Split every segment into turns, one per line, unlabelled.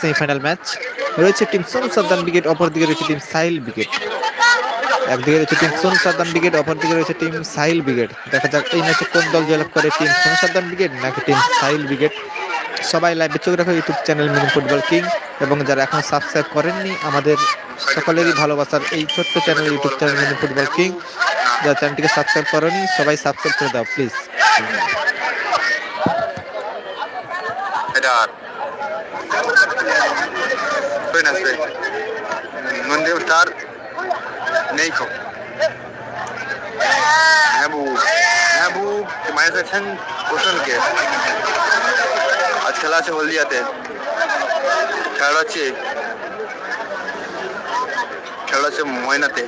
Semifinal match. রয়েছে team Sonu Saddam brigade, অপরদিকে রয়েছে টিম সাইল ব্রিগেড। একদিকে রয়েছে টিম সোনু সাদ্দাম ব্রিগেড, অপরদিকে রয়েছে টিম সাইল ব্রিগেড। দেখা যাক এই ম্যাচে কোন দল জয়লাভ করে, টিম সোনু সাদ্দাম ব্রিগেড নাকি টিম সাইল ব্রিগেড। সবাই লাইভে চোখ রাখো, YouTube channel mini football king. এবং যারা এখন সাবস্ক্রাইব করেননি, আমাদের সকলেরই ভালোবাসার এই ছোট্ট channel, YouTube channel mini football king. যারা চ্যানেলটিকে সাবস্ক্রাইব করেনি, সবাই সাবস্ক্রাইব করে দাও, প্লিজ।
স্টার নেই খো মেহবুব মেহবুব মাইনাস আছেন হোসেনকে আজ খেলা আছে হলদিয়াতে। খেলা হচ্ছে খেলা হচ্ছে ময়নাতে।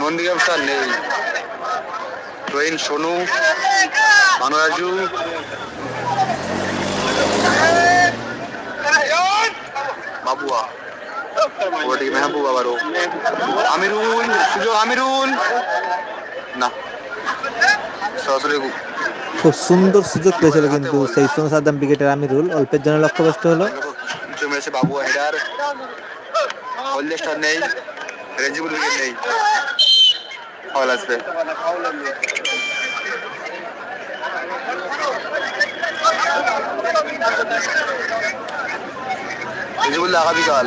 নন্দীগ্রাম স্টার নেই। ট্রেন, সোনু অনুরাজু বাবুয়া ওদিকে মেহবুব আমিরুল সুযোগ আমিরুল। না সরাসরি
খুব সুন্দর সুযোগ পেয়েছিল কিন্তু সেই সোনু সাদ্দাম ব্রিগেডের আমিরুল। অল্পের জন্য লক্ষ্যভ্রষ্ট হলো।
জমে আছে বাবুয়া হেডার। হলদে স্টার নেই। রেজিবুল উইকেট নেই। ফল আসবে। রেজিবুল্লাহ আগামীকাল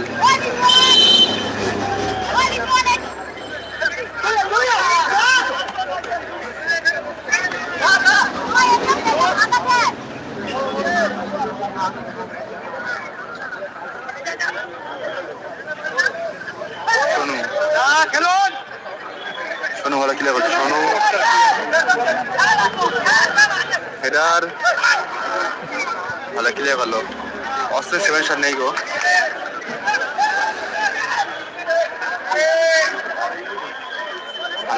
সোনু ক্লিয়ার করছে সোনু হেডার। ভালো ক্লিয়ার করল অস্ত্রের সেভেন স্টার নেই গো।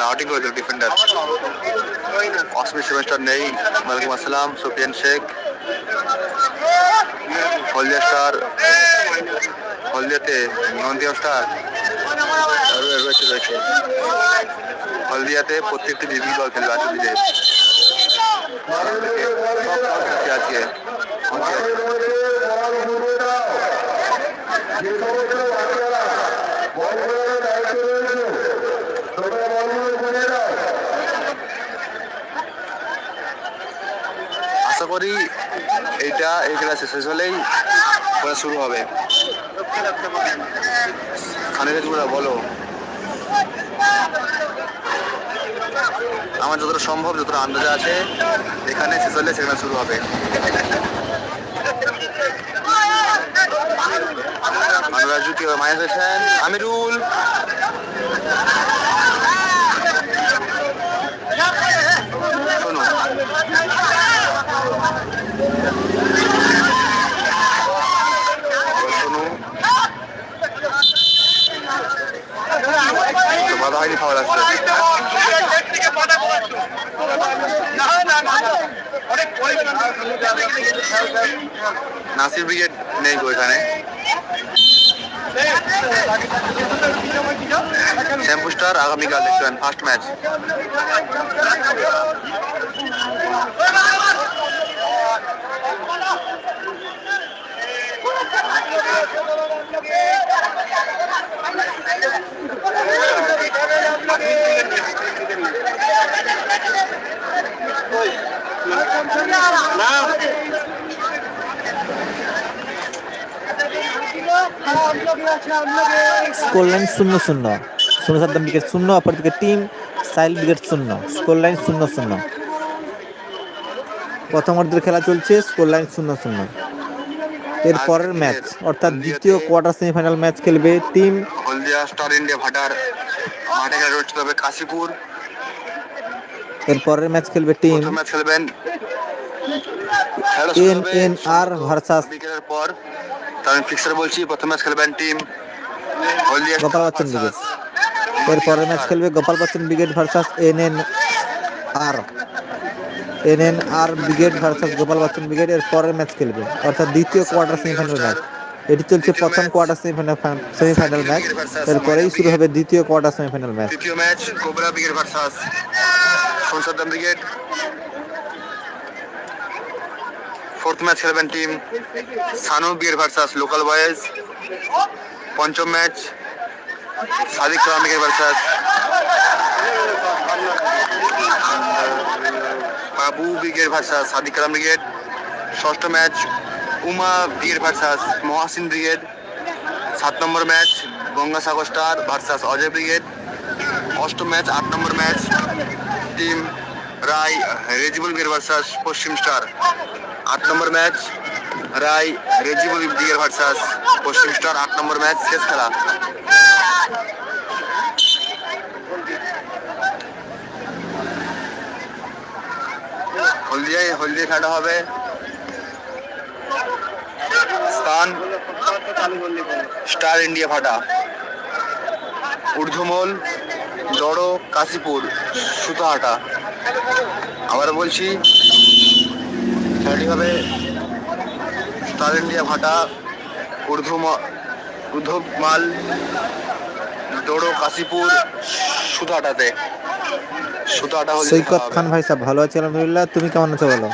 আউটিং করেছিল ডিফেন্ডার অস্ত্রের সেভেন স্টার নেই। ওয়ালাইকুম আসসালাম, সুফিয়ান শেখ। হলদিয়া স্টার। হলদিয়াতে নন্দিয়া স্টার। রয়েছে রয়েছে। হলদিয়াতে প্রত্যেকটি বিভিন্ন দল খেলবে আজকে। আশা করি এইটা এই খেলা শেষ হলেই শুরু হবে। বলো। আমার যতটা সম্ভব, যতটা আন্দাজে আছে, এখানে শেষ হলে সেখানে শুরু হবে। অনুরাজু কি মাইনাস আছেন আমিরুল শোনো বাধা হয়নি খাবার আসছে নাসির ব্রিগেড নেই গো এখানে শ্যাম্পু স্টার আগামীকাল দেখবেন ফার্স্ট ম্যাচ
স্কোর লাইন শূন্য শূন্য। শূন্য সাদ্দাম ব্রিগেড শূন্য অপরদিকে টিম সাইল ব্রিগেড শূন্য। স্কোর লাইন শূন্য শূন্য। প্রথম অর্ধের খেলা চলছে স্কোর লাইন শূন্য শূন্য। এর পরের ম্যাচ অর্থাৎ দ্বিতীয় কোয়ার্টার সেমিফাইনাল ম্যাচ খেলবে টিম
হলদিয়া স্টার ইন্ডিয়া ভাটার মাঠে খেলা রয়েছে তবে কাশীপুর।
এর পরের ম্যাচ খেলবে টিম
ম্যাচ খেলবেন খেলা শুরু হবে
NNR ভার্সাস।
বিকেলের পর। তার ফিক্সার বলছি প্রথম ম্যাচ খেলবেন টিম
গোপাল বচ্চন ব্রিগেড এর পরের ম্যাচ খেলবে Gopal Bachchan brigade versus N N R. N N R brigade versus Gopal Bachchan brigade এর পরের ম্যাচ খেলবে। অর্থাৎ দ্বিতীয় কোয়ার্টার সেমিফাইনাল ম্যাচ। এটি চলছে প্রথম কোয়ার্টার সেমিফাইনাল সেমিফাইনাল ম্যাচ। এরপরেই শুরু হবে দ্বিতীয় কোয়ার্টার সেমিফাইনাল ম্যাচ।
তৃতীয় ম্যাচ কোবরা ব্রিগেড ভার্সাস। সংসদাম ব্রিগেড। ফোর্থ ম্যাচ খেলবেন টিম সানু বিয়ের ভার্সাস লোকাল বয়েজ। পঞ্চম match. Sadiq কালামিকের versus Babu brigade versus Sadiq Kalam brigade ষষ্ঠ match, Uma brigade versus Mohsin brigade সাত নম্বর match Gangasagar star versus Ajay brigade অষ্টম match, আট নম্বর match team Rai, Rezibul brigade versus Paschim star. আট নম্বর match Rai Rezibul brigade versus Paschim star আট নম্বর match শেষ খেলা। হলদিয়ায়, হলদিয়া খেলা হবে। স্থান স্টার ইন্ডিয়া ফাটা। ঊর্ধ্বমল দড়ো কাশীপুর, সুতাহাটা। আবার বলছি, খেলাটি হবে স্টার ইন্ডিয়া ভাটা ঊর্ধ্বম ঊর্ধ্বমাল দড়ো কাশীপুর সুতাহাটাতে সুতাহাটা হলদিয়া
সৈকত খান ভাই সাহেব ভালো আছি আলহামদুলিল্লাহ। তুমি কেমন আছো বলো?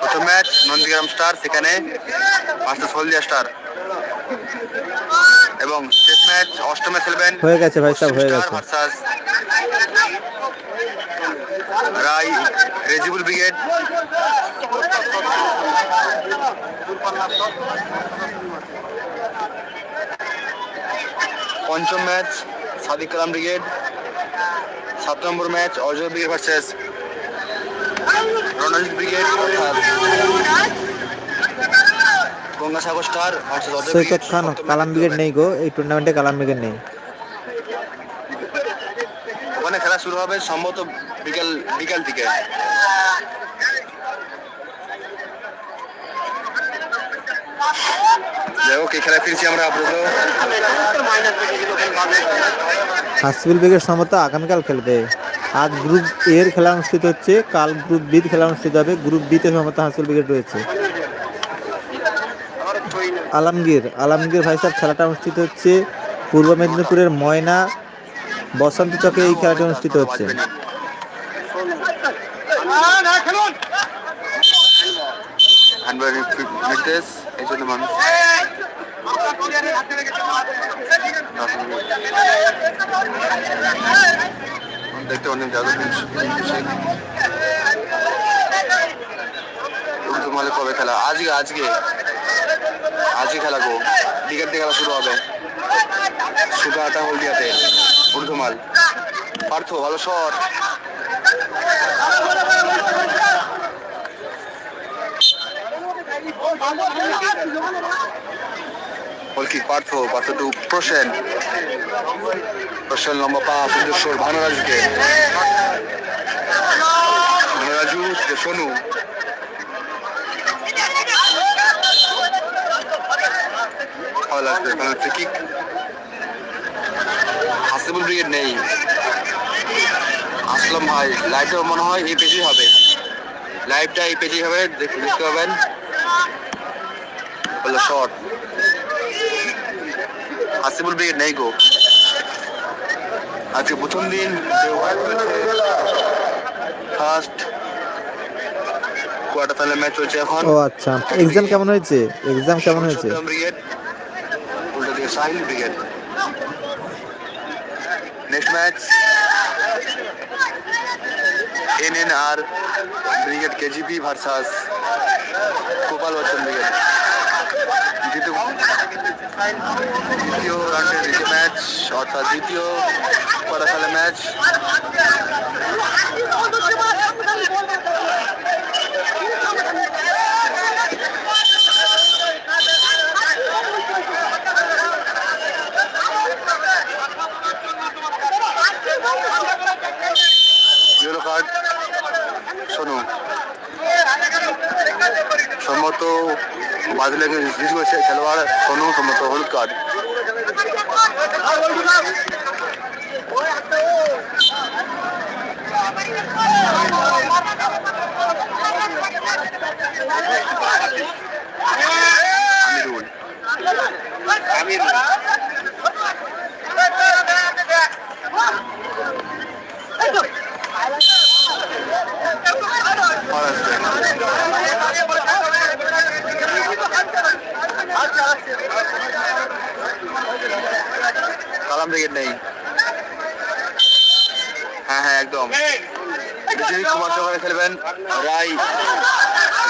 প্রথম ম্যাচ নন্দীগ্রাম স্টার সেখানে ভার্সেস হলদিয়া স্টার এবং শেষ ম্যাচ অষ্টমে খেলবেন
হয়ে গেছে ভাই সাহেব হয়ে গেছে।
রাই রেজিবুল ব্রিগেড। পঞ্চম ম্যাচ সাদিক কালাম ব্রিগেড। সাত নম্বর match Ajay brigade versus Ranjit brigade. Gangasagar
star versus
Saikat Khan
Kalam brigade নেই গো এই টুর্নামেন্টে কালাম ব্রিগেড নেই।
ওখানে খেলা শুরু হবে সম্ভবত বিকেল বিকেল থেকে। যাই
ব্রিগেড সম্ভবত আগামীকাল খেলবে। আজ গ্রুপ এর খেলা অনুষ্ঠিত হচ্ছে, কাল গ্রুপ বি খেলা অনুষ্ঠিত হবে, গ্রুপ বিতে সম্ভবত হাসিবুল ব্রিগেড রয়েছে। আলমগীর আলমগীর ভাই সাহেব, খেলাটা অনুষ্ঠিত হচ্ছে পূর্ব মেদিনীপুরের ময়না, বসন্ত চকে এই খেলাটি অনুষ্ঠিত হচ্ছে।
নির্দেশ এই জন্য মানুষ দেখতে অনেক জাদু উর্দুমালে কবে খেলা আজকে আজকে আজকে খেলা গো বিকেল থেকে খেলা শুরু হবে। সুগাটা হলদিয়াতে। উর্দুমাল পার্থ, ভালো shot. Goal kick Partha Partha to Prosen. Prosen লম্বা পা সুন্দর ভানুরাজুকে। ভানুরাজু সোনু। ফাউল আসবে ফ্রি কিক হাসিবুল ব্রিগেড নেই। আসলাম ভাই। লাইভটা মনে হয় এই পেজেই হবে। লাইভটা এই পেজেই হবে দেখ- দেখতে পাবেন। হলো শর্ট হাসিবুল ব্রিগেড নেই গো। আজকে প্রথম দিন ফার্স্ট কোয়ার্টার ফাইনাল ম্যাচ চলছে এখন।
ও আচ্ছা। এক্সাম কেমন হয়েছে? এক্সাম কেমন হয়েছে?
উল্টো দিকে Sahil brigade next match N N brigade KGP versus Gopal Bachchan brigade. দ্বিতীয় দ্বিতীয় রাউন্ডের দ্বিতীয় ম্যাচ, অর্থাৎ দ্বিতীয় কোয়ার্টার ম্যাচ। বাদলে জিজ্ঞেস করেছে খেলোয়াড় সোনু সম্মত হলুদ কার্ড আমিরুল আমিরুল কালাম ব্রিগেড নেই। হ্যাঁ হ্যাঁ একদম। বিজয়ী কুমার সহকারে খেলবেন রায়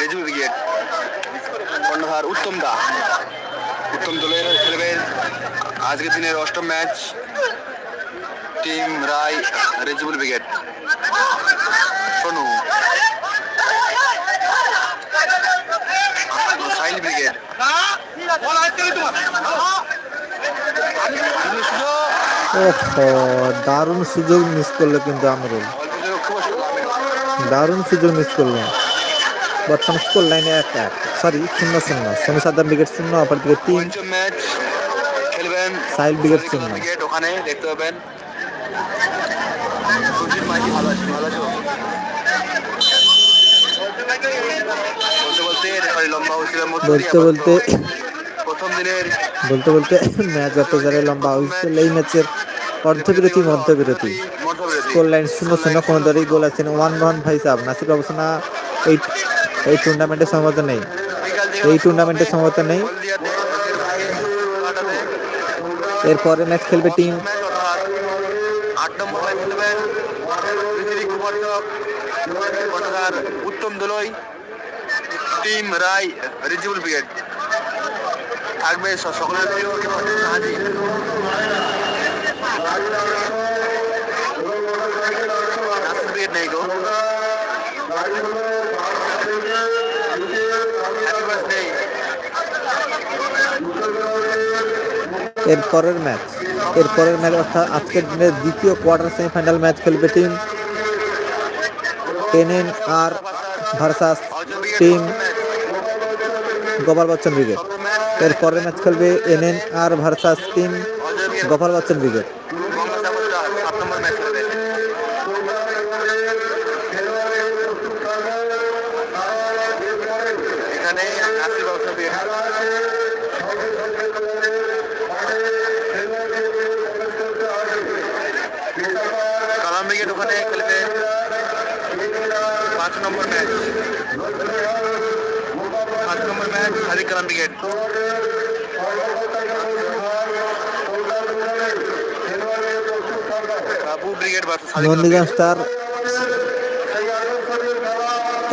রেজু ব্রিগেড কর্ণধার উত্তম দা উত্তম দলের খেলবেন আজকের দিনের অষ্টম match team Rai Rezibul brigade Sonu. Sahil brigade
ওহো দারুণ সুযোগ মিস করল কিন্তু আমরুল। দারুণ সুযোগ মিস করল। বর্তমান স্কোর লাইনে এক এক। সরি শূন্য শূন্য। সোনু সাদ্দাম উইকেট শূন্য অপর দিকে তিন।
খেলবেন
সাহিল ব্রিগেড শূন্য।
ওখানে দেখতে পাবেন ভালো আছে ভালো আছো বলতে বলতে প্রথম দিনের
বলতে বলতে ম্যাচ যত যারে লম্বা হয়েছিল এই ম্যাচের অর্ধবিরতি মধ্যবিরতি। স্কোর লাইন শূন্য শূন্য কোনো দলেই গোল আছেন ওয়ান ওয়ান ভাই সাহেব নাসির অবসনা এই এই টুর্নামেন্টে সম্ভবত নেই। এই টুর্নামেন্টে সম্ভবত নেই। এরপরে ম্যাচ খেলবে
team Uttam Dolui team Rai Rijibul brigade. থাকবে স- সকলের প্রিয় হাজি নাসির ব্রিগেড নেই গো। হ্যাপি
এর পরের ম্যাচ। এর পরের ম্যাচ অর্থাৎ আজকের দিনের দ্বিতীয় কোয়ার্টার সেমিফাইনাল ম্যাচ খেলবে team R versus team Gopal Bachchan brigade এর পরের ম্যাচ খেলবে N N R versus team Gopal Bachchan brigade
সাত নম্বর ম্যাচ খেলবে এখানে নাসির ব্যবসা দিয়ে কালাম ব্রিগেড ওখানে খেলবে পাঁচ নম্বর ম্যাচ পাঁচ নম্বর ম্যাচ হারিক কালাম ব্রিগেড বাবু
নন্দীগ্রাম স্টার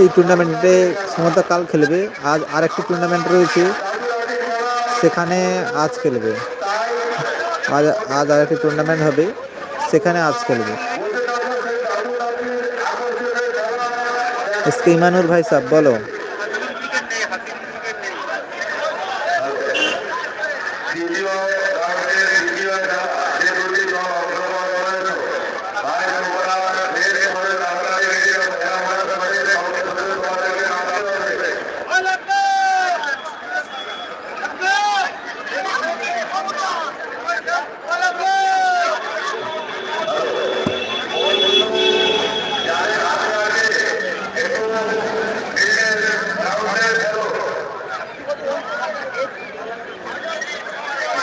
এই টুর্নামেন্টে সমস্ত কাল খেলবে। আজ আরেকটি টুর্নামেন্ট রয়েছে সেখানে আজ খেলবে। আজ আজ আরেকটি টুর্নামেন্ট হবে সেখানে আজ খেলবে। এসকে ইমানুর ভাই সাহ বলো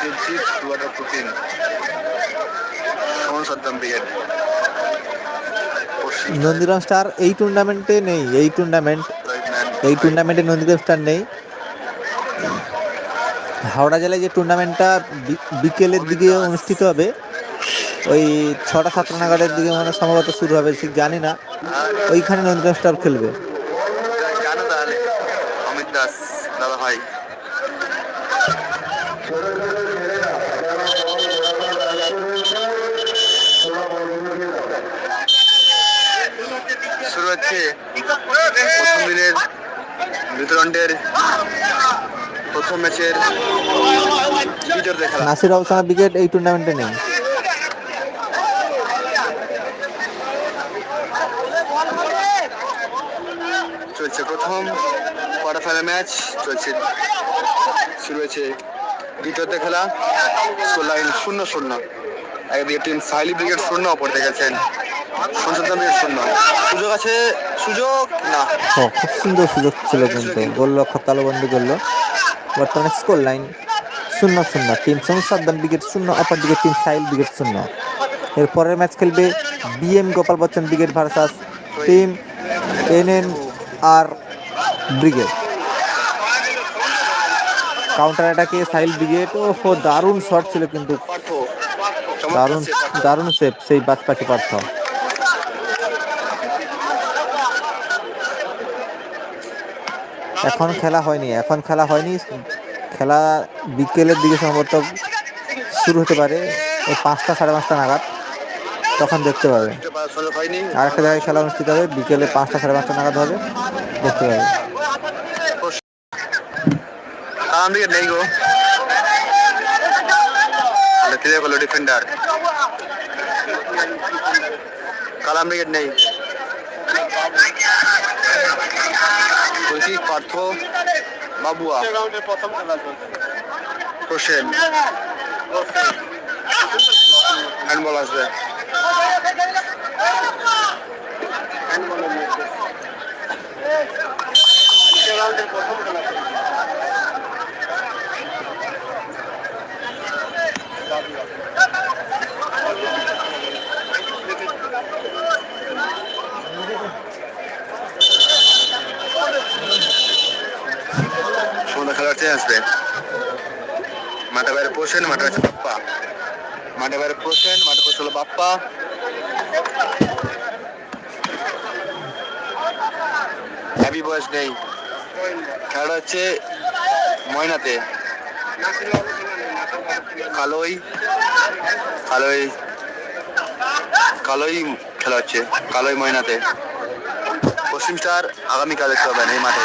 Diljit water protein Sohan Saddam brigade Paschim
Nandigram star এই টুর্নামেন্টে নেই, এই টুর্নামেন্ট এই টুর্নামেন্টে নন্দীগ্রাম স্টার নেই। হাওড়া জেলায় যে টুর্নামেন্টটা বিকেলের দিকে অনুষ্ঠিত হবে, ওই ছটা সাতটা নাগাদের দিকে মানে সম্ভবত শুরু হবে, ঠিক জানি না। ওইখানে নন্দীগ্রাম স্টার খেলবে।
দাদা ভাই শুরু হচ্ছে প্রথম দিনের প্রথম ম্যাচের
নাসির অবসানা ব্রিগেড এই টুর্নামেন্টে নেই।
চলছে প্রথম কোয়ার্টার ফাইনাল ম্যাচ চলছে শুরু হয়েছে দ্বিতীয়তে খেলা। লাইন শূন্য শূন্য একদিকে টিম সাইলি ব্রিগেড শূন্য অপর দেখেছেন সঞ্চয় ব্রিগেড শূন্য। সুযোগ আছে সুযোগ না।
ও খুব সুন্দর সুযোগ ছিল কিন্তু। গোল রক্ষক তালবন্দি করল। বর্তমানে স্কোর লাইন শূন্য শূন্য টিম সংসাদ্দাম ব্রিগেড শূন্য অপর দিকে টিম সাইল ব্রিগেড শূন্য। এর পরের ম্যাচ খেলবে BM Gopal Bachchan brigade versus team N N R brigade counter অ্যাটাকে Sahil brigade ও দারুণ শট ছিল কিন্তু। দারুণ দারুণ সেভ সেই বাজ পাখি পার্থ। এখন খেলা হয়নি, এখন খেলা হয়নি। খেলা বিকেলের দিকে সম্ভবত শুরু হতে পারে, ওই পাঁচটা সাড়ে পাঁচটা নাগাদ, তখন দেখতে পাবে। আর একটা জায়গায় খেলা অনুষ্ঠিত হবে, বিকেলে পাঁচটা সাড়ে পাঁচটা নাগাদ হবে, দেখতে পাবে।
ডিফেন্ডার কালাম নেই। বলছি পার্থ বাবুয়া। হোসেন হ্যান্ডবল আসবে। সুন্দর খেলাতে আসবে। মাঠে বাইরে পোষেন মাঠে আছে বাপ্পা। মাঠে বাইরে পোষেন মাঠে পোষ হলো বাপ্পা। হ্যাপি বয়স নেই খেলাটা হচ্ছে ময়নাতে। কালোই কালোই কালোই খেলা হচ্ছে, কালোই ময়নাতে। পশ্চিম স্টার আগামীকাল দেখতে পাবেন এই মাঠে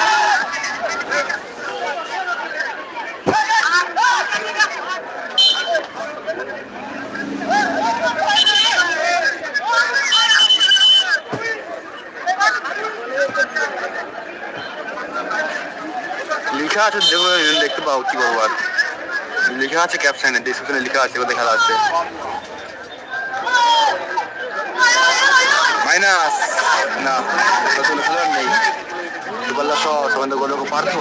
লেখা আছে দেখো দেখতে পাও কি বলব আর। লেখা আছে ক্যাপশনে ডিসক্রিপশনে লেখা আছে কোথায় খেলা আছে মাইনাস না নতুন খেলোয়াড় নেই। দুবাল্লা শট তোমাদের গোলক পার্থ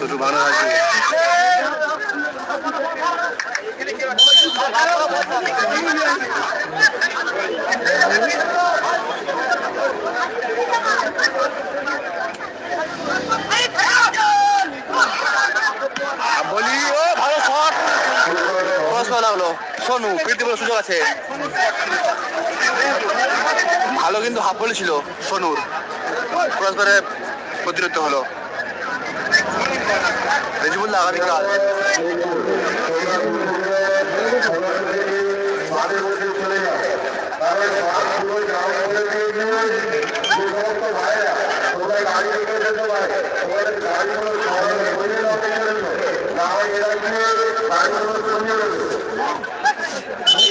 একটু ভালো আছে বলি ও ভালো শট ক্রস লাগল সোনু ফিরতে বলে সুযোগ আছে। ভালো কিন্তু হাফ বলি ছিল সোনুর ক্রস করে প্রতিরোধ হলো। রেজিবুল্লাহ আগামীকাল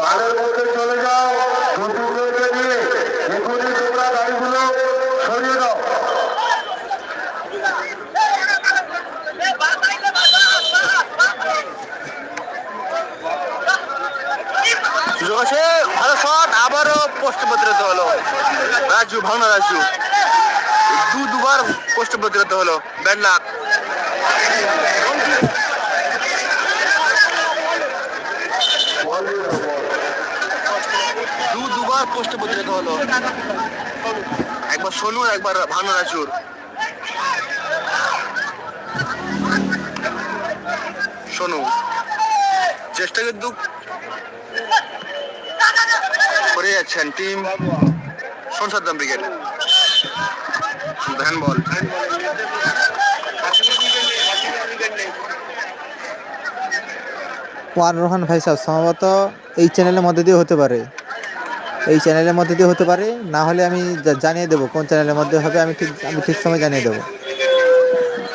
মাঠের মধ্যে চলে যাও দুটুকরোকে নিয়ে এখনই তোমরা গাড়িগুলো সরিয়ে দাও
সুযোগ আছে ভালো শট আবারও পোস্ট প্রতিরোধ হলো। রাজু ভাঙনা রাজু। দু, দুবার পোস্ট প্রতিরোধ হলো। ব্যাড লাক দু, দুবার পোস্ট প্রতিরোধ হলো। একবার সোনু, একবার ভানু রাজুর। সোনু। চেষ্টা কিন্তু করে যাচ্ছেন টিম সংসাদ্দাম ব্রিগেড ধ্যান বল।
ওয়ান রোহান ভাই সাহেব, সম্ভবত এই চ্যানেলের মধ্যে দিয়ে হতে পারে। এই চ্যানেলের মধ্যে দিয়ে হতে পারে। না হলে আমি জানিয়ে দেবো কোন চ্যানেলের মধ্যে হবে, আমি ঠিক আমি ঠিক সময় জানিয়ে দেবো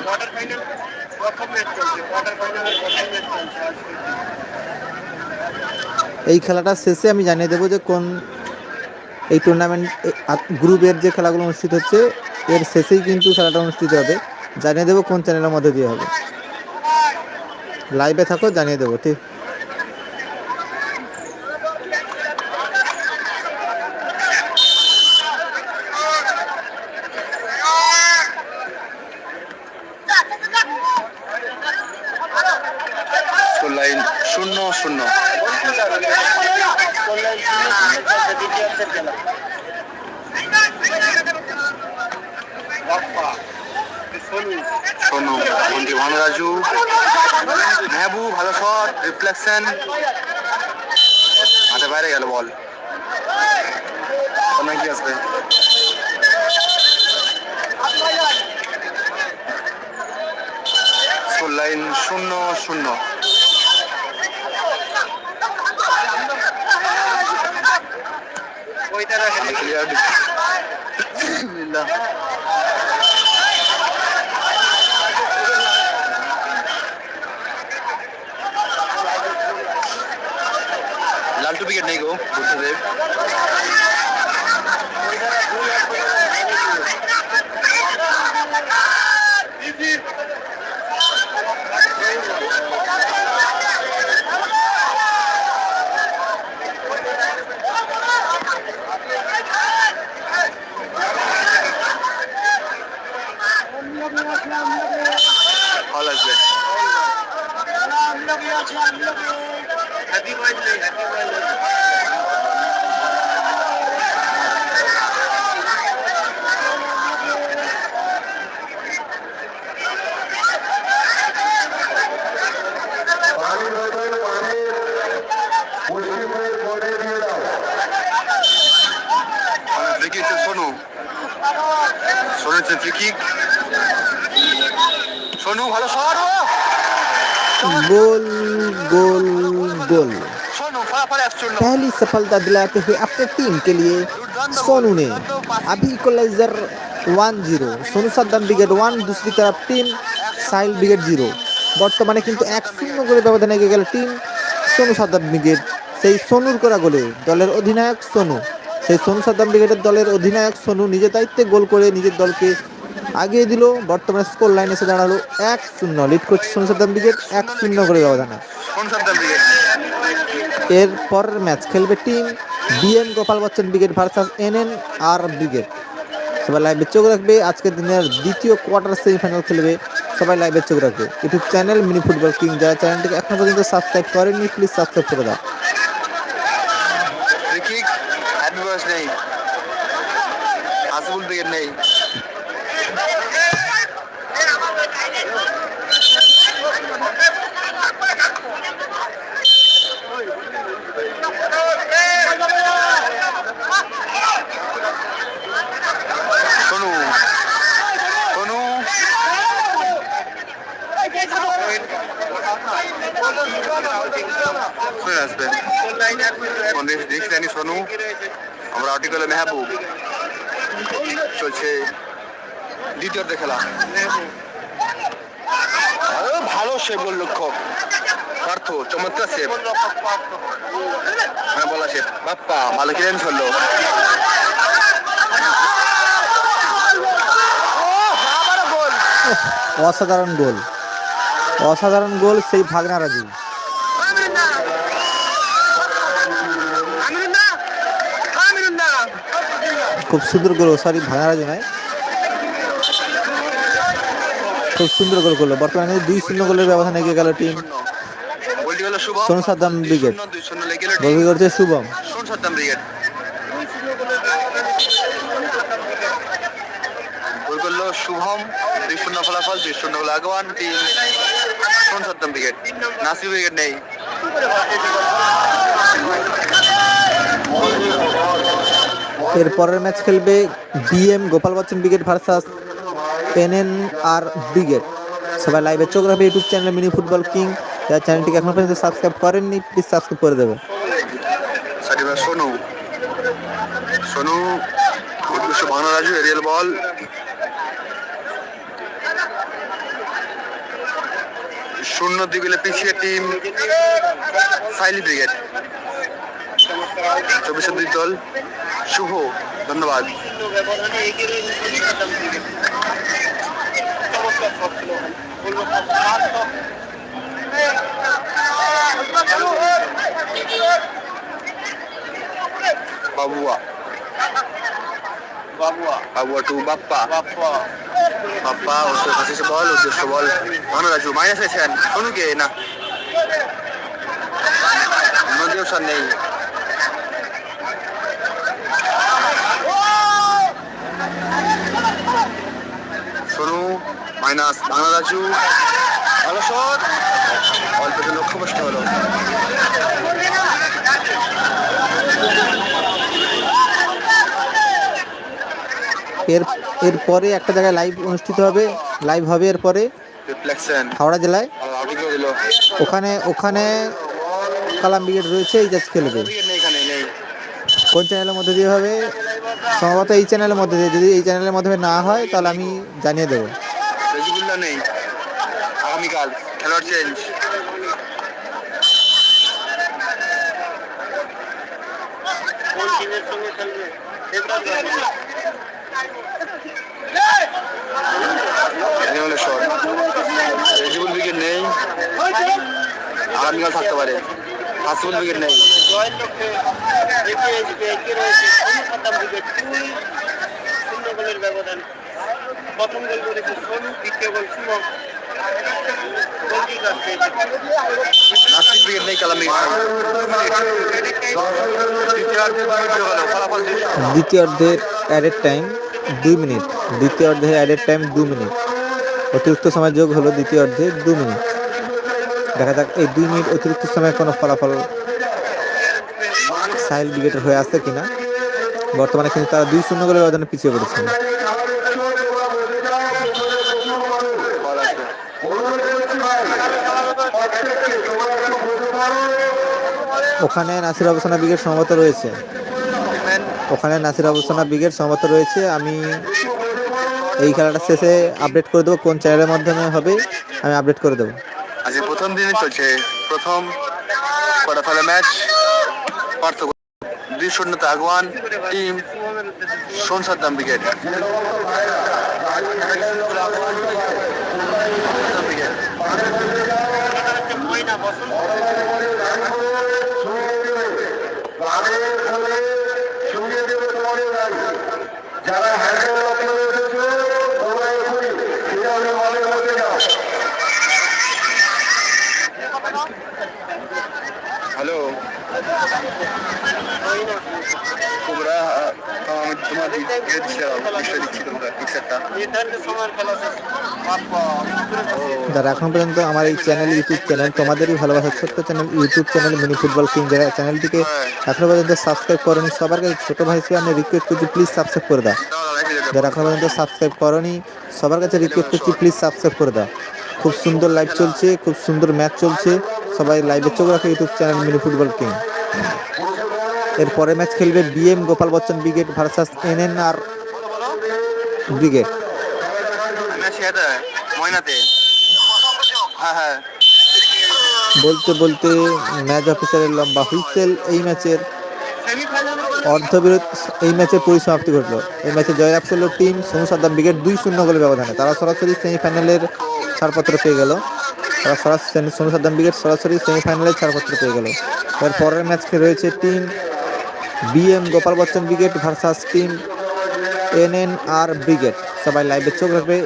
কোয়ার্টার ফাইনাল প্রথম ম্যাচ চলছে কোয়ার্টার ফাইনালের প্রথম ম্যাচ চলছে
এই খেলাটা শেষে আমি জানিয়ে দেবো যে কোন এই টুর্নামেন্ট গ্রুপের যে খেলাগুলো অনুষ্ঠিত হচ্ছে, এর শেষেই কিন্তু খেলাটা অনুষ্ঠিত হবে। জানিয়ে দেবো কোন চ্যানেলের মধ্যে দিয়ে হবে। লাইভে থাকো, জানিয়ে দেবো, ঠিক
স্কোর লাইন শূন্য শূন্য ভানুরাজু মেহবু ভালো শট রিফ্লেকশন মাঠে বাইরে গেল বল। কি আসবে লাইন শূন্য শূন্য। ক্লিয়ার লালটু উইকেট নেই গো বুদ্ধদেব
पहली सफलता दिलाते हुए अपने टीम के लिए सोनू ने अभी equaliser one zero Sonu Saddam brigade one দুসরি तरफ টিম সাইল ব্রিগেড জিরো বর্তমানে কিন্তু এক শূন্য করে ব্যবধানে এগিয়ে গেল টিম সোনু সাদ্দাম ব্রিগেড সেই সোনুর করা গোলে দলের অধিনায়ক সোনু সেই সোনু সাদ্দাম ব্রিগেডের দলের অধিনায়ক সোনু নিজের দায়িত্বে গোল করে নিজের দলকে আগিয়ে দিল বর্তমানে স্কোর লাইন এসে দাঁড়ালো এক শূন্য লিড করছে সোনু সাদ্দাম ব্রিগেড এক শূন্য করে ব্যবধানে
কোন সাদ্দাম ব্রিগেড
এর পরের ম্যাচ খেলবে team BM Gopal Bachchan, brigade versus N N R brigade. সবাই লাইভে চোখ রাখবে, আজকের দিনের দ্বিতীয় কোয়ার্টার সেমিফাইনাল খেলবে, সবাই লাইভে চোখ রাখবে। YouTube channel mini football king যারা চ্যানেলটিকে এখনও পর্যন্ত সাবস্ক্রাইব করেনি প্লিজ সাবস্ক্রাইব করে দাও
ফ্রি কিক হ্যাপি বয়স নেই আসিফুল ব্রিগেড নেই সোনু সোনু শুনে আসবে জানি সোনু আমরা আর্টিকেলে মেহবুব চলছে দ্বিতীয়তে খেলা ভালো সে লক্ষ্য পার্থ চমৎকার হ্যাঁ বলা বাপ্পা ভালো আবারও গোল।
অসাধারণ গোল। অসাধারণ গোল সেই ভাগনা রাজু খুব সুন্দর গোল সরি রাজু নয় খুব সুন্দর গোল করল। বর্তমানে দুই শূন্য গোলের ব্যবধানে এগিয়ে গেল
team. Sonu Saddam brigade.
Goal করছে শুভম
শুভম। দুই শূন্য ফলাফল, দুই শূন্য গোল আগওয়ান টিম শোন সাদ্দাম ব্রিগেড। নাসির ব্রিগেড নেই।
এর পরের ম্যাচ খেলবে DM Gopal Bachchan brigade versus NN R brigade. সবাই লাইভে চোখ রাখবে YouTube channel mini football king যারা চ্যানেলটিকে এখনও পর্যন্ত সাবস্ক্রাইব করেননি প্লিজ সাবস্ক্রাইব করে দেবে
সোনু। সোনু, উদ্দেশ্য এরিয়াল বল শূন্য দিকে পিছিয়ে টিম সাইলি ব্রিগেড। চব্বিশের দল শুভ ধন্যবাদ। বাবুয়া।
বাবুয়া
টু বাপ্পা।
বাপ্পা
বল না। নেই। সোনু মাইনাস বাংলা রাজু ভালো শট। অল্প একটু লক্ষ্যভ্রষ্ট হলো।
এর এরপরে একটা জায়গায় লাইভ অনুষ্ঠিত হবে। লাইভ হবে এরপরে হাওড়া জেলায়। ওখানে ওখানে কালাম ব্রিগেড রয়েছে এই জাজ খেলবে। কোন চ্যানেলের মধ্যে দিয়ে হবে? সম্ভবত এই চ্যানেলের মধ্যে দিয়ে যদি এই চ্যানেলের মাধ্যমে না হয় তাহলে আমি জানিয়ে দেবো।
নেই। আগামীকাল খেলোয়াড় চেঞ্জ নেই। আগামীকাল থাকতে পারে। হাসিবুল উইকেট নেই।
জয়ের লক্ষ্যে এগিয়ে এসে এগিয়ে রয়েছে সোনু সাদ্দাম দুই। শূন্য গোলের ব্যবধান। প্রথম গোল করেছে সোনু দ্বিতীয় গোল শুভম গোলটি কাছ
নাসিক উইকেট নেই কালামি। দ্বিতীয়ার্ধে দুই মিনিট গেল ফলাফল দৃশ্য
দ্বিতীয় অর্ধের অ্যাডেড টাইম দুই মিনিট। দ্বিতীয়ার্ধের অ্যাডেড টাইম দু মিনিট। অতিরিক্ত সময় যোগ হলো দ্বিতীয় অর্ধে দু মিনিট। দেখা যাক এই দুই মিনিট অতিরিক্ত সময় কোনো ফলাফল সাইল ব্রিগেডের হয়ে আসছে কিনা, বর্তমানে কিন্তু তারা দুই শূন্য গোলের ব্যবধানে পিছিয়ে পড়েছে। ওখানে নাসির অবসানা ব্রিগেড সম্ভবত রয়েছে। ওখানে নাসির অবসানা ব্রিগেড সম্ভবত রয়েছে। আমি এই খেলাটা শেষে আপডেট করে দেবো, কোন চ্যানেলের মাধ্যমে হবে, আমি আপডেট করে দেবো।
আজ প্রথম দিনে চলছে, প্রথম কোয়ার্টার ফাইনাল ম্যাচ শূন্যতে আগুয়ান
team
Sonu Saddam brigade hello. তোমরা
তোমার
যারা এখন পর্যন্ত আমার এই চ্যানেল ইউটিউব চ্যানেল তোমাদেরই ভালোবাসা ছোট্ট channel YouTube channel mini football king যারা চ্যানেলটিকে এখনও পর্যন্ত সাবস্ক্রাইব করেনি। সবার কাছে ছোট ভাই হিসেবে আমি রিকোয়েস্ট করছি প্লিজ সাবস্ক্রাইব করে দাও। যারা এখনও পর্যন্ত সাবস্ক্রাইব করনি সবার কাছে রিকোয়েস্ট করছি প্লিজ সাবস্ক্রাইব করে দাও। খুব সুন্দর লাইভ চলছে খুব সুন্দর ম্যাচ চলছে। সবাই লাইভে চোখ রাখে YouTube channel mini football king এর পরে ম্যাচ খেলবে BM Gopal Bachchan brigade
versus N N R brigade.
বলতে বলতে ম্যাচ অফিসারের লম্বা হুইসেল এই ম্যাচের অর্ধবিরোধ এই ম্যাচের পরিসমাপ্তি ঘটলো। এই ম্যাচে জয়লাভ করল টিম সোনু সাদ্দাম ব্রিগেড দুই শূন্য গোলের ব্যবধানে। তারা সরাসরি সেমিফাইনালের ছাড়পত্র পেয়ে গেল। তারা সরাসরি সোনু ব্রিগেড সরাসরি সেমিফাইনালের ছাড়পত্র পেয়ে গেল। এর পরের ম্যাচ রয়েছে? Team BM Gopal Bachchan brigade versus team R brigade সবাই লাইভে চোখ রাখবে।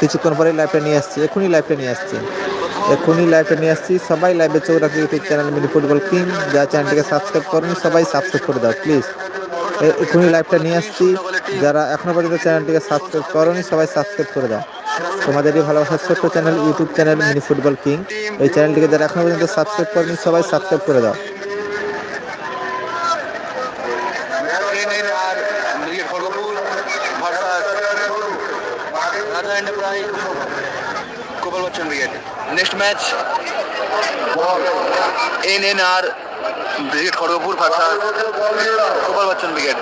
কিছুক্ষণ পরে লাইভটা নিয়ে আসছি। এখনই লাইভটা নিয়ে আসছি। এখনই লাইভটা নিয়ে আসছি। সবাই লাইভে চোখ রাখবে YouTube channel mini football king যারা চ্যানেলটিকে সাবস্ক্রাইব করেনি, সবাই সাবস্ক্রাইব করে দাও প্লিজ এখনই লাইভটা নিয়ে আসছি। যারা এখনও পর্যন্ত চ্যানেলটিকে সাবস্ক্রাইব করনি, সবাই সাবস্ক্রাইব করে দাও। তোমাদেরই ভালোবাসার ছোট্ট channel YouTube channel mini football king এই চ্যানেলটিকে যারা এখনও পর্যন্ত সাবস্ক্রাইব করেনি, সবাই সাবস্ক্রাইব করে দাও।
Next match N N R brigade Kharagpur versus Gopal
Bachchan brigade